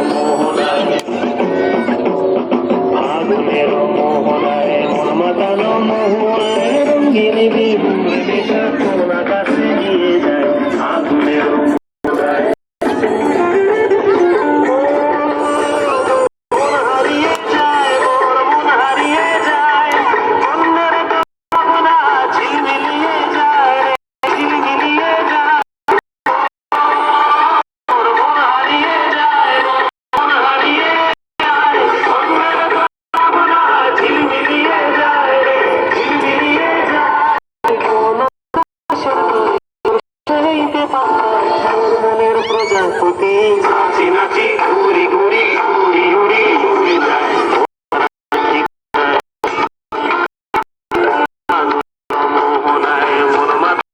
মোহনায় আগুনের মোহনায় মন মাতানো ছুটি নাচি নাচি ঘুরি ঘুরি উড়ি উড়ি উড়ি যায় মন মাথায়